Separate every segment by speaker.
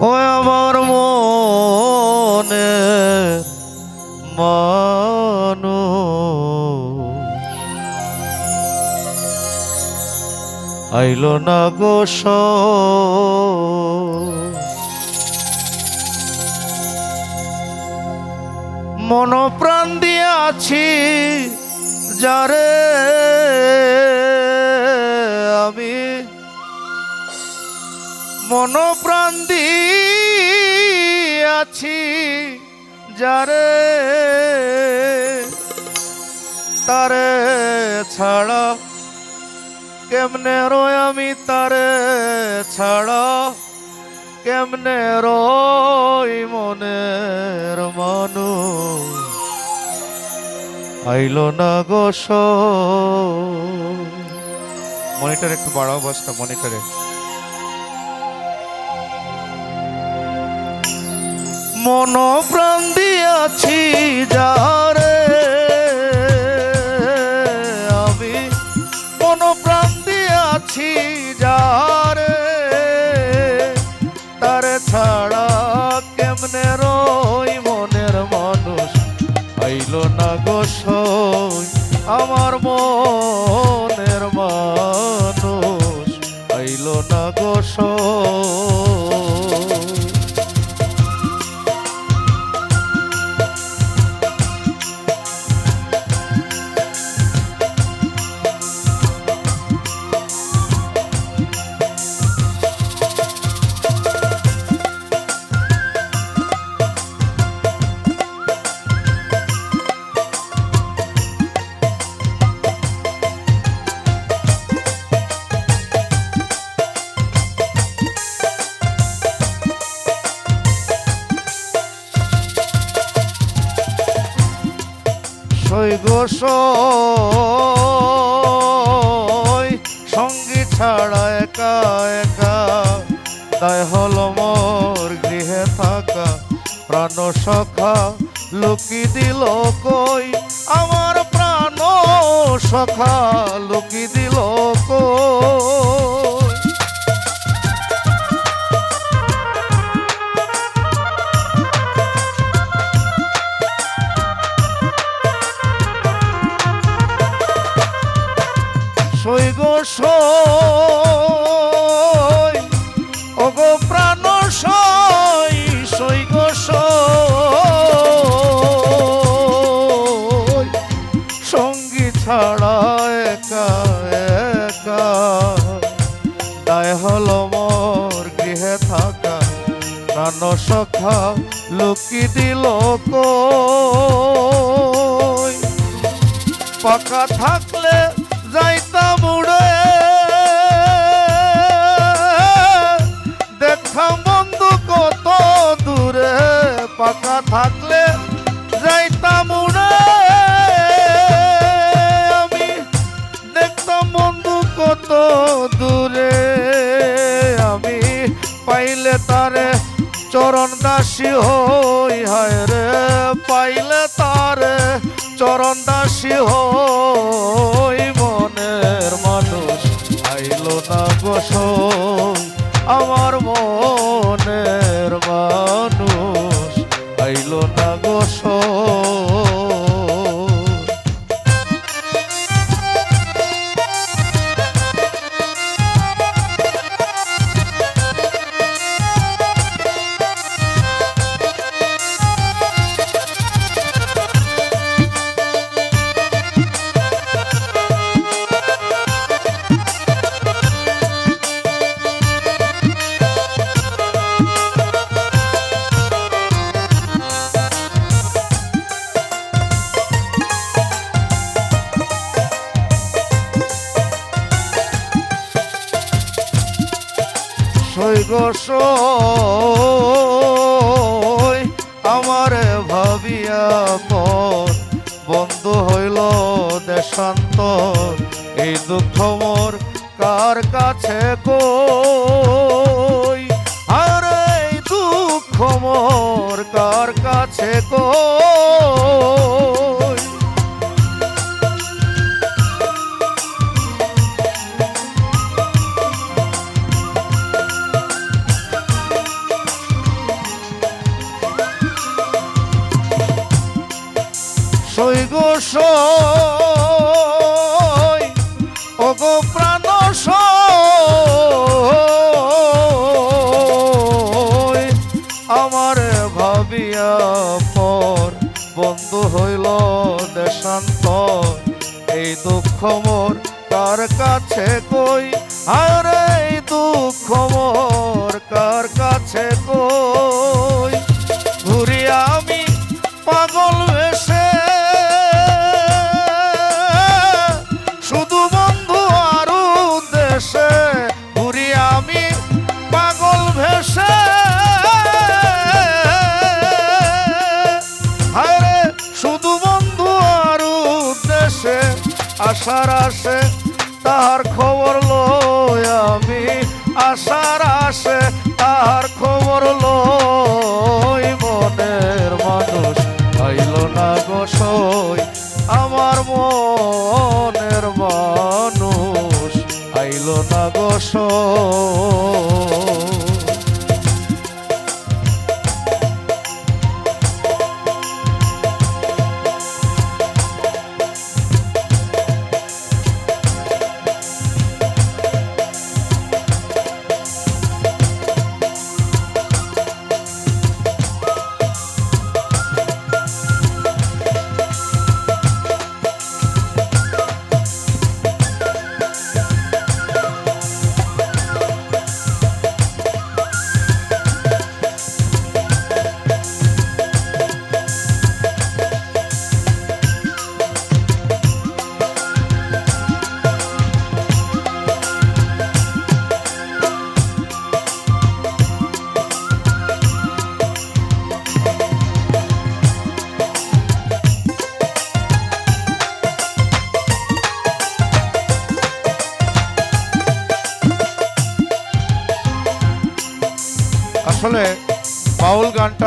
Speaker 1: ও আমার মনে মানু আইল না গো মন প্রাণ দিয়ে আছি যারে মন আছি যারে, তারে ছাড়া কেমনে রয় আমি তারে ছাড়া? কেমনে রই মনের মানু আইল না গোস মনিটর একটু বাড়াও বাসটা, মনিটরে। মন প্রাণ দিয়াছি যারে। আমি মন প্রাণ দিয়াছি যারে। তারে ছাড়া কেমনে রই মনের মানুষ? আইল না গোসই আমার মনের মানুষ। আইল না গোসই সই গো সই সঙ্গী ছাড়া একা একা। তাই হল মোর গৃহে থাকা। প্রাণ সখা লুকি দিল কই? আমার প্রাণ সখা লুকি দিল কই? সখা লুকি দিল পাকা থাকলে চরণ দাসী হই, হায় রে, পাইলে তারে চরণ দাসী হই। মনের মানুষ আইল না গোস আমার মনের মানুষ আইল না গোস ভাবিয়া মন বন্ধ হইল দেশান্ত এই দুঃখ মোর কার কাছে কই? আর এই দুঃখ মোর কার কাছে কই? আমার ভাবিয়া পর বন্ধু হইল দেশান্তর। এই দুঃখ মোর কার কাছে কই? আর এই দুঃখ মোর কার কাছে কই? আশার আসে, তাহার খবর লই আমি। আশার আসে, তাহার খবর লই মনের মানুষ। আইল না গোসই আমার মনের মানুষ। আইল না গোসই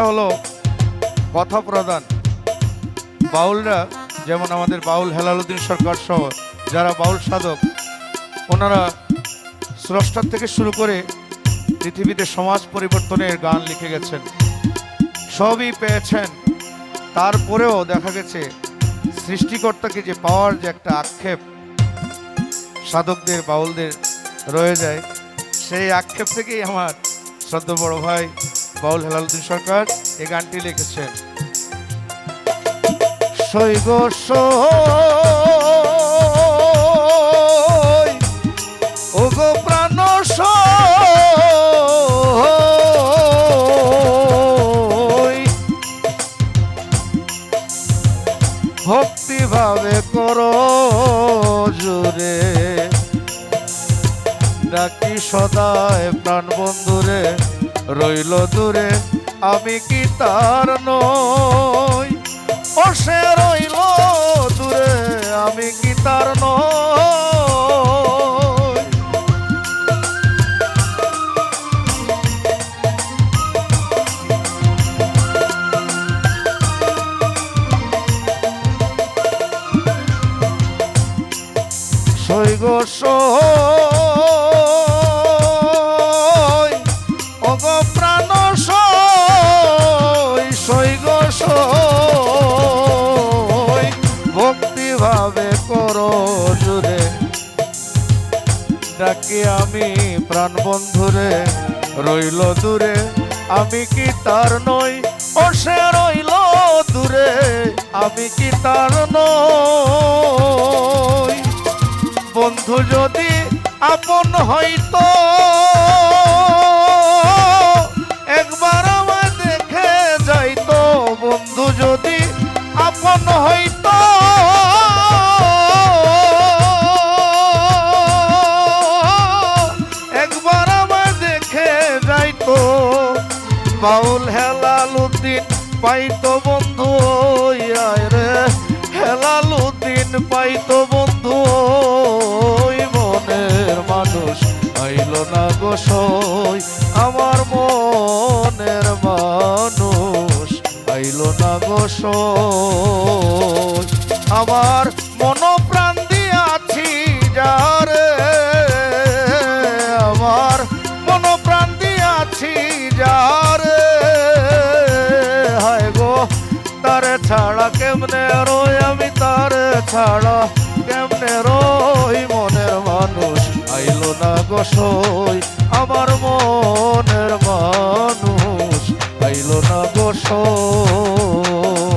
Speaker 1: গানটা হলো কথা প্রদান বাউলরা যেমন আমাদের বাউল হেলালুদ্দিন সরকার সহ যারা বাউল সাধক, ওনারা স্রষ্টার থেকে শুরু করে পৃথিবীতে সমাজ পরিবর্তনের গান লিখে গেছেন। সবই পেয়েছেন। তারপরেও দেখা গেছে সৃষ্টিকর্তাকে যে পাওয়ার যে একটা আক্ষেপ সাধকদের, বাউলদের রয়ে যায়, সেই আক্ষেপ থেকেই আমার শ্রদ্ধ বড় ভাই বাউল হেলালুদ্দিন সরকার এই গানটি লিখেছেন। সই, ওগো প্রাণ সই। ভক্তি ভাবে করো জুরে ডাকি সদায় প্রাণ বন্ধুরে। রইল দূরে আমি কি তার নই? ও সে রইল দূরে আমি কি তার নই? ডাকি আমি প্রাণ বন্ধুরে? রইল দূরে। আমি কি তার নই? ও সে রইল দূরে। আমি কি তার নই? বন্ধু যদি আপন হইতো বাউল হেলালুদ্দিন পাইতো বন্ধু আয় রে। হেলালুদ্দিন পাইতো বন্ধু মনের মানুষ আইল না গো সই। আমার মনের মানুষ আইল না গো সই। আমার মন কেমনে রই আমি তার ছাড়া? কেমনে রই মনের মানুষ? আইলো না গোসই আমার মনের মানুষ। আইলো না গোসই